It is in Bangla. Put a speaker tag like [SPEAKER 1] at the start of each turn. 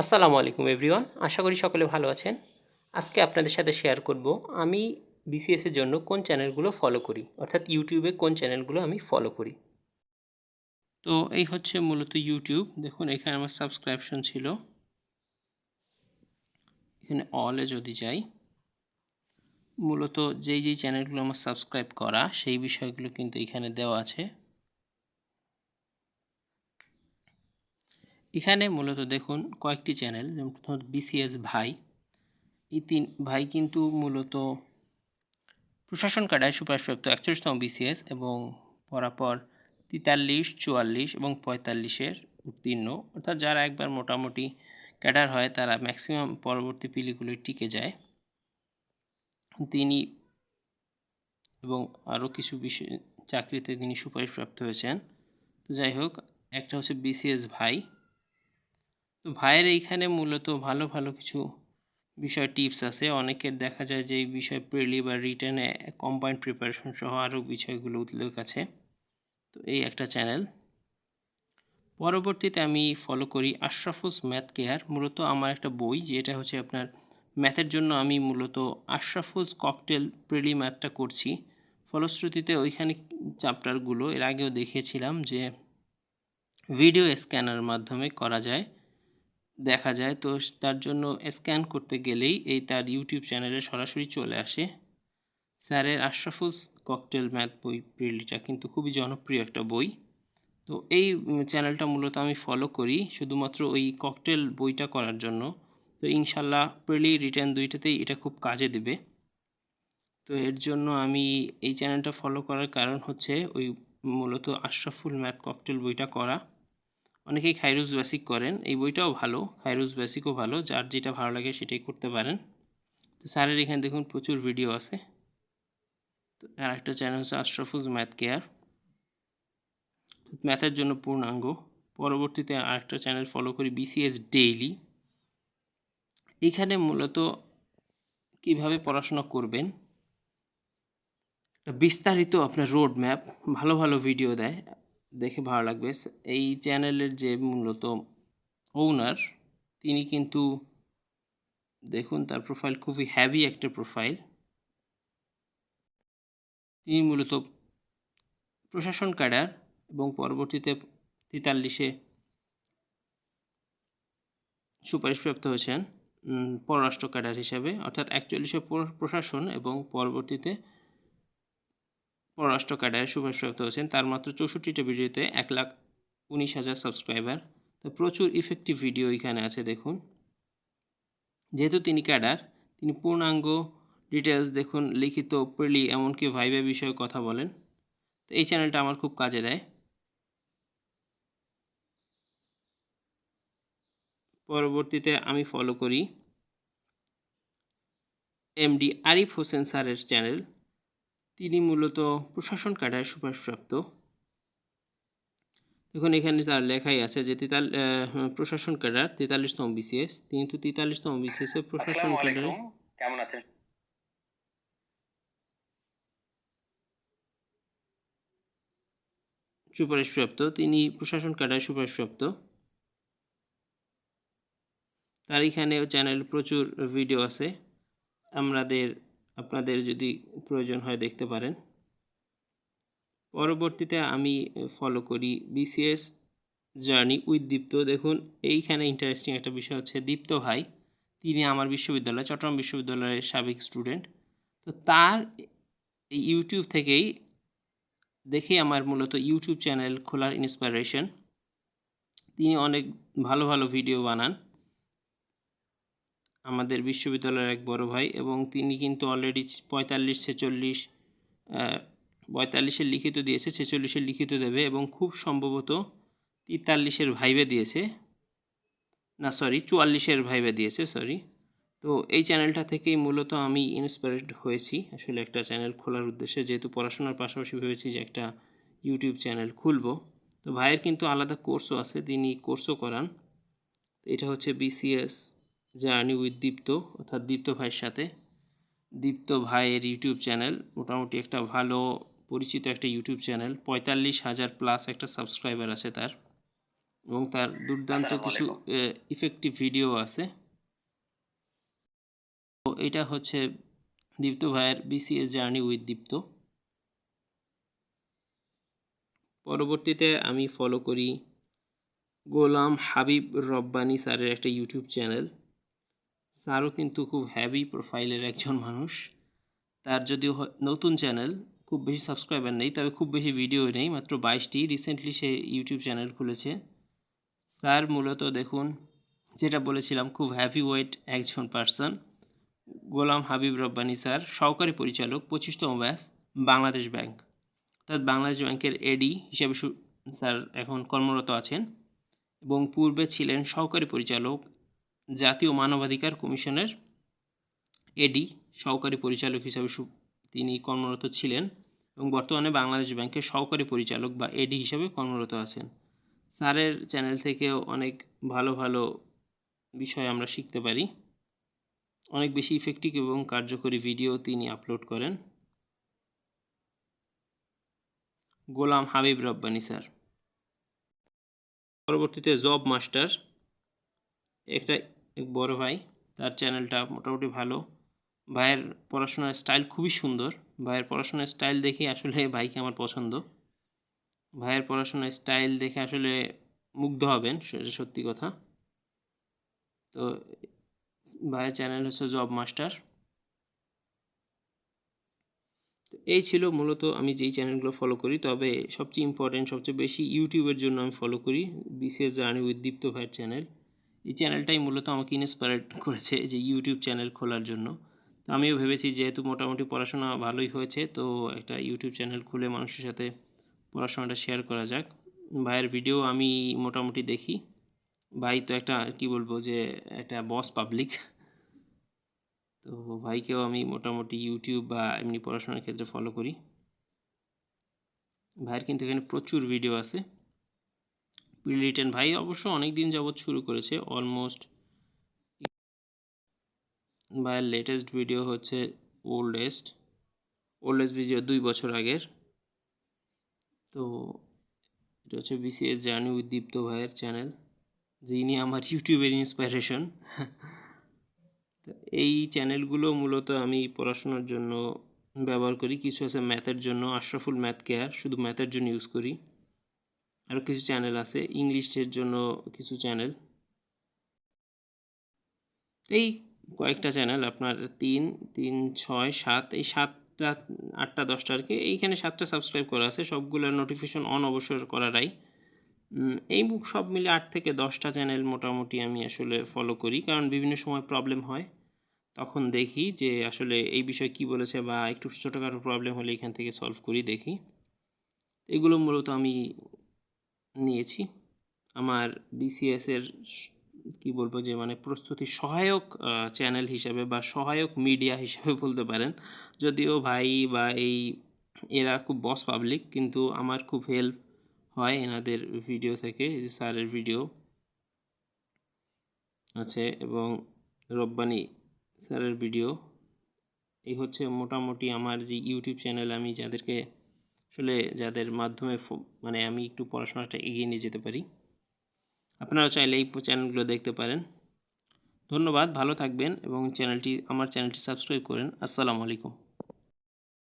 [SPEAKER 1] আসসালামু আলাইকুম এভরিওয়ান আশা করি সকলে ভালো আছেন। আজকে আপনাদের সাথে শেয়ার করব আমি বিসিএস এর জন্য কোন চ্যানেলগুলো ফলো করি, অর্থাৎ ইউটিউবে কোন চ্যানেলগুলো আমি ফলো করি। তো এই হচ্ছে মূলত ইউটিউব। দেখুন, এখানে আমার সাবস্ক্রিপশন ছিল। এখানে অলে যদি যাই, মূলত যেই যেই চ্যানেলগুলো আমার সাবস্ক্রাইব করা, সেই বিষয়গুলো কিন্তু এখানে দেওয়া আছে। এখানে মূলত দেখুন কয়েকটি চ্যানেল, যেমন বিসিএস ভাই। এই তিন ভাই কিন্তু মূলত প্রশাসন কাটায় সুপারিশপ্রাপ্ত একচল্লিশতম বিসিএস এবং পরাপর তেতাল্লিশ, চুয়াল্লিশ এবং পঁয়তাল্লিশের উত্তীর্ণ। অর্থাৎ যারা একবার মোটামুটি ক্যাডার হয়, তারা ম্যাক্সিমাম পরবর্তী পিলিগুলোয় টিকে যায়। তিনি এবং আরও কিছু বিষয়, চাকরিতে তিনি সুপারিশপ্রাপ্ত হয়েছেন। তো যাই হোক, একটা হচ্ছে বিসিএস ভাই। তো ভাইয়ের এইখানে মূলত ভালো ভালো কিছু বিষয় টিপস আছে। অনেকের দেখা যায় যে এই বিষয় প্রিলি বা রিটার্নে কম্বাইন্ড প্রিপারেশন সহ আরও বিষয়গুলো উল্লেখ আছে। তো এই একটা চ্যানেল পরবর্তীতে আমি ফলো করি আশরাফুস ম্যাথ কেয়ার মূলত আমার একটা বই, যেটা হচ্ছে আপনার ম্যাথের জন্য আমি মূলত আশরাফুজ ককটেল প্রিলি ম্যাথটা করছি। ফলশ্রুতিতে ওইখানে চ্যাপ্টারগুলো এর আগেও দেখিয়েছিলাম যে ভিডিও স্ক্যানার মাধ্যমে করা যায়। দেখা যায়। তো তার জন্য স্ক্যান করতে গেলেই এই তার ইউটিউব চ্যানেলে সরাসরি চলে আসে। স্যারের আশরাফুল ককটেল ম্যাথ বই প্রিলিটা কিন্তু খুবই জনপ্রিয় একটা বই। তো এই চ্যানেলটা মূলত আমি ফলো করি শুধুমাত্র ওই ককটেল বইটা করার জন্য। তো ইনশাল্লাহ প্রিলি রিটার্ন দুইটাতেই এটা খুব কাজে দেবে। তো এর জন্য আমি এই চ্যানেলটা ফলো করার কারণ হচ্ছে ওই মূলত আশরাফুল ম্যাথ ককটেল বইটা করা। অনেকেই খাইরুজ বেসিক করেন, এই বইটাও ভালো, খাইরুজ বেসিকও ভালো, যার যেটা ভালো লাগে সেটাই করতে পারেন। তো স্যারের এখানে দেখুন প্রচুর ভিডিও আছে। তো আর একটা চ্যানেল হচ্ছে আশরাফুজ ম্যাথ কেয়ার ম্যাথের জন্য পূর্ণাঙ্গ। পরবর্তীতে আরেকটা চ্যানেল ফলো করি বিসিএস ডেইলি এখানে মূলত কীভাবে পড়াশোনা করবেন, বিস্তারিত আপনার রোড ম্যাপ ভালো ভালো ভিডিও দেয়। দেখে ভালো লাগবে। এই চ্যানেলের যে মূলত ওনার তিনি কিন্তু দেখুন, তার প্রোফাইল খুবই হ্যাভি একটা প্রোফাইল তিনি মূলত প্রশাসন ক্যাডার এবং পরবর্তীতে তেতাল্লিশে সুপারিশপ্রাপ্ত হয়েছেন পররাষ্ট্র ক্যাডার হিসাবে। অর্থাৎ একচল্লিশে প্রশাসন এবং পরবর্তীতে পররাষ্ট্র ক্যাডারে সুপারিশপ্রাপ্ত হয়েছেন, তার মাত্র চৌষট্টিটা ভিডিওতে এক লাখ উনিশ হাজার সাবস্ক্রাইবার তো প্রচুর ইফেক্টিভ ভিডিও এখানে আছে, দেখুন। যেহেতু তিনি ক্যাডার তিনি পূর্ণাঙ্গ ডিটেলস দেখুন, লিখিত প্রিলি এমনকি ভাইবে বিষয়ে কথা বলেন। তো এই চ্যানেলটা আমার খুব কাজে দেয়। পরবর্তীতে আমি ফলো করি এমডি আরিফ হোসেন স্যারের চ্যানেল তিনি মূলত প্রশাসন কাটায় সুপারিশপ্রাপ্ত। দেখুন এখানে তার লেখাই আছে যে তেতাল প্রশাসন ক্যাডার তেতাল্লিশতম বিসিএস তিনি তো তেতাল্লিশতম বিসিএস এর প্রশাসন ক্যাডারে
[SPEAKER 2] কেমন আছেন?
[SPEAKER 1] সুপারিশপ্রাপ্ত। তিনি প্রশাসন ক্যাডার সুপারিশপ্রাপ্ত। তার এখানে চ্যানেল প্রচুর ভিডিও আছে। আমাদের আপনাদের যদি প্রয়োজন হয় দেখতে পারেন। পরবর্তীতে আমি ফলো করি বিসিএস জার্নি উইথ দীপ্ত দেখুন, এইখানে ইন্টারেস্টিং একটা বিষয় হচ্ছে দীপ্ত ভাই, তিনি আমার বিশ্ববিদ্যালয়, চট্টগ্রাম বিশ্ববিদ্যালয়ের সাবেক স্টুডেন্ট তো তার ইউটিউব থেকেই দেখে আমার মূলত ইউটিউব চ্যানেল খোলার ইন্সপাইরেশন তিনি অনেক ভালো ভালো ভিডিও বানান। আমাদের বিশ্ববিদ্যালয়ের এক বড় ভাই এবং তিনি কিন্তু অলরেডি পঁয়তাল্লিশ, ছেচল্লিশ পঁয়তাল্লিশের লিখিত দিয়েছে, ছেচল্লিশের লিখিত দেবে এবং খুব সম্ভবত তেতাল্লিশের ভাইবে দিয়েছে। না সরি চুয়াল্লিশের ভাইবে দিয়েছে সরি তো এই চ্যানেলটা থেকেই মূলত আমি ইন্সপায়ার্ড হয়েছি। আসলে একটা চ্যানেল খোলার উদ্দেশ্যে যেহেতু পড়াশোনার পাশাপাশি ভেবেছি যে একটা ইউটিউব চ্যানেল খুলবো। তো ভাইয়ের কিন্তু আলাদা কোর্সও আছে, তিনি কোর্সও করান। এটা হচ্ছে বিসিএস জার্নি উইথ দীপ্ত অর্থাৎ দীপ্ত ভাইয়ের সাথে। দীপ্ত ভাইয়ের ইউটিউব চ্যানেল মোটামুটি একটা ভালো পরিচিত একটা ইউটিউব চ্যানেল। পঁয়তাল্লিশ হাজার প্লাস একটা সাবস্ক্রাইবার আছে তার। এবং তার দুর্দান্ত কিছু ইফেক্টিভ ভিডিও আছে। তো এটা হচ্ছে দীপ্ত ভাইয়ের বিসিএস জার্নি উইথ দীপ্ত। পরবর্তীতে আমি ফলো করি গোলাম হাবিব রব্বানি স্যারের একটা ইউটিউব চ্যানেল। স্যারও কিন্তু খুব হ্যাভি প্রোফাইলের একজন মানুষ। তার যদিও নতুন চ্যানেল খুব বেশি সাবস্ক্রাইবার নেই, তবে খুব বেশি ভিডিও নেই, মাত্র বাইশটি। রিসেন্টলি সে ইউটিউব চ্যানেল খুলেছে। স্যার, মূলত দেখুন, যেটা বলেছিলাম, খুব হ্যাভি ওয়েট একজন পার্সন গোলাম হাবিব রব্বানি স্যার, সহকারী পরিচালক, পঁচিশতম ব্যাস, বাংলাদেশ ব্যাংক। অর্থাৎ বাংলাদেশ ব্যাংকের এডি হিসেবে স্যার এখন কর্মরত আছেন এবং পূর্বে ছিলেন সহকারী পরিচালক জাতীয় মানবাধিকার কমিশনের এডি সহকারী পরিচালক হিসাবে তিনি কর্মরত ছিলেন এবং বর্তমানে বাংলাদেশ ব্যাংকের সহকারী পরিচালক বা এডি হিসাবে কর্মরত আছেন। স্যারের চ্যানেল থেকেও অনেক ভালো ভালো বিষয় আমরা শিখতে পারি। অনেক বেশি ইফেক্টিভ এবং কার্যকরী ভিডিও তিনি আপলোড করেন। গোলাম হাবিব রব্বানি স্যার। পরবর্তীতে জব মাস্টার, একটা বড় ভাই, তার চ্যানেলটা মোটামুটি ভালো। ভাইয়ের পড়াশোনার স্টাইল খুবই সুন্দর। ভাইয়ের পড়াশোনার স্টাইল দেখে আসলে ভাইকে আমার পছন্দ। ভাইয়ের পড়াশোনার স্টাইল দেখে আসলে মুগ্ধ হবেন সত্যি কথা। তো ভাইয়ের চ্যানেল হচ্ছে জব মাস্টার এই ছিল মূলত আমি যেই চ্যানেলগুলো ফলো করি, তবে সবচেয়ে ইম্পর্টেন্ট সবচেয়ে বেশি ইউটিউবের জন্য আমি ফলো করি বিসিএস জার্নি উইথ ভাইয়ের চ্যানেল এই চ্যানেলটাই মূলত আমাকে ইন্সপায়ার করেছে যে ইউটিউব চ্যানেল খোলার জন্য। তো আমিও ভেবেছি যেহেতু মোটামুটি পড়াশোনা ভালোই হয়েছে, তো একটা ইউটিউব চ্যানেল খুলে মানুষের সাথে পড়াশোনাটা শেয়ার করা যাক। ভাইয়ের ভিডিও আমি মোটামুটি দেখি। ভাই তো একটা, কি বলব যে, একটা বস পাবলিক তো ভাইকেও আমি মোটামুটি ইউটিউব বা এমনি পড়াশোনার ক্ষেত্রে ফলো করি। ভাইয়ের কিন্তু এখানে প্রচুর ভিডিও আছে। রিটেন ভাই অবশ্য অনেক দিন যাবৎ শুরু করেছে অলমোস্ট ভাইয়ের লেটেস্ট ভিডিও হচ্ছে ওল্ডেস্ট ওল্ডেস্ট ভিডিও দুই বছর আগের। তো এটা হচ্ছে বিসিএস জার্নি উইথ দীপ্ত ভাইয়ের চ্যানেল যিনি আমার ইউটিউবের ইন্সপাইরেশন এই চ্যানেলগুলো মূলত আমি পড়াশোনার জন্য ব্যবহার করি, কিছু আছে ম্যাথের জন্য, আশরাফুল ম্যাথ কেয়ার শুধু ম্যাথের জন্য ইউজ করি। আরও কিছু চ্যানেল আছে, ইংলিশের জন্য কিছু চ্যানেল এই কয়েকটা চ্যানেল আপনার তিন তিন, ছয়, সাত, এই সাতটা, আটটা, দশটা আর কি, এইখানে সাতটা সাবস্ক্রাইব করা আছে, সবগুলোর নোটিফিকেশন অন অবশ্যই করারাই। এই বুক সব মিলে আট থেকে দশটা চ্যানেল মোটামুটি আমি আসলে ফলো করি, কারণ বিভিন্ন সময় প্রবলেম হয়। তখন দেখি যে আসলে এই বিষয়ে কি বলেছে বা একটু ছোটোখাটো প্রবলেম হলে এখান থেকে সলভ করি, দেখি। এগুলো মূলত আমি নিয়েছি। আমার বিসিএসের কি বলব যে মানে প্রস্তুতি সহায়ক চ্যানেল হিসাবে বা সহায়ক মিডিয়া হিসাবে বলতে পারেন। যদিও ভাই বা এই, এরা খুব বস পাবলিক কিন্তু আমার খুব হেল্প হয় এনাদের ভিডিও থেকে যে স্যারের ভিডিও আছে এবং রব্বানি স্যারের ভিডিও এই হচ্ছে মোটামুটি আমার যে ইউটিউব চ্যানেল আমি যাদেরকে আসলে যাদের মাধ্যমে মানে আমি একটু পড়াশোনাটা এগিয়ে নিয়ে যেতে পারি। আপনারা চাইলে এই চ্যানেলগুলো দেখতে পারেন। ধন্যবাদ, ভালো থাকবেন এবং চ্যানেলটি, আমার চ্যানেলটি সাবস্ক্রাইব করেন। আসসালামু আলাইকুম।